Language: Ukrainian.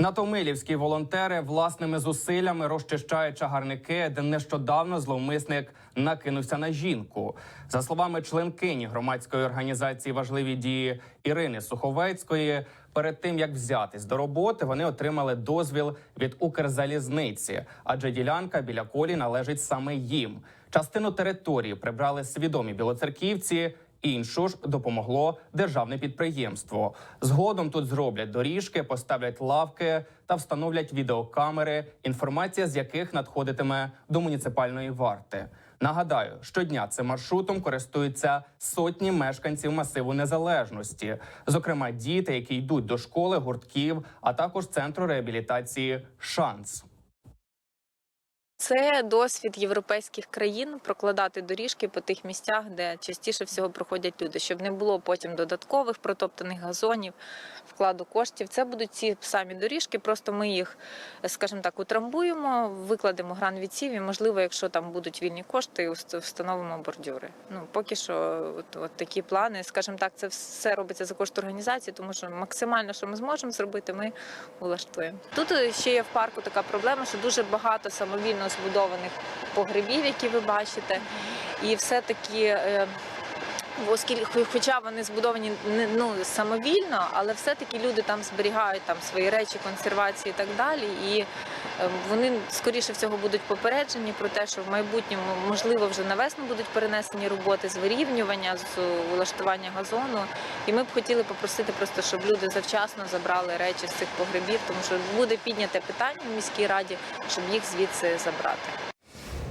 Натомилівські волонтери власними зусиллями розчищають чагарники, де нещодавно зловмисник накинувся на жінку. За словами членкині громадської організації важливі дії Ірини Суховецької. Перед тим як взятись до роботи, вони отримали дозвіл від Укрзалізниці, адже ділянка біля колі належить саме їм. Частину території прибрали свідомі білоцерківці. Іншу ж допомогло державне підприємство. Згодом тут зроблять доріжки, поставлять лавки та встановлять відеокамери, інформація з яких надходитиме до муніципальної варти. Нагадаю, щодня цим маршрутом користуються сотні мешканців масиву незалежності, зокрема діти, які йдуть до школи, гуртків, а також центру реабілітації Шанс. Це досвід європейських країн прокладати доріжки по тих місцях, де частіше всього проходять люди, щоб не було потім додаткових протоптаних газонів, вкладу коштів. Це будуть ці самі доріжки. Просто ми їх, скажімо так, утрамбуємо, викладемо гранвідсів і, можливо, якщо там будуть вільні кошти, встановимо бордюри. Ну поки що, от, от такі плани. Скажімо так, це все робиться за кошт організації, тому що максимально, що ми зможемо зробити, ми влаштуємо. Тут е, ще є в парку така проблема, що дуже багато самовільно збудованих погребів, які ви бачите, і все-таки. е, Оскільки, хо- хоча вони збудовані ну самовільно, але все-таки люди там зберігають там свої речі, консервації і так далі. І вони скоріше всього будуть попереджені про те, що в майбутньому можливо вже на весну будуть перенесені роботи з вирівнювання, з влаштування газону. І ми б хотіли попросити просто, щоб люди завчасно забрали речі з цих погребів, тому що буде підняте питання в міській раді, щоб їх звідси забрати.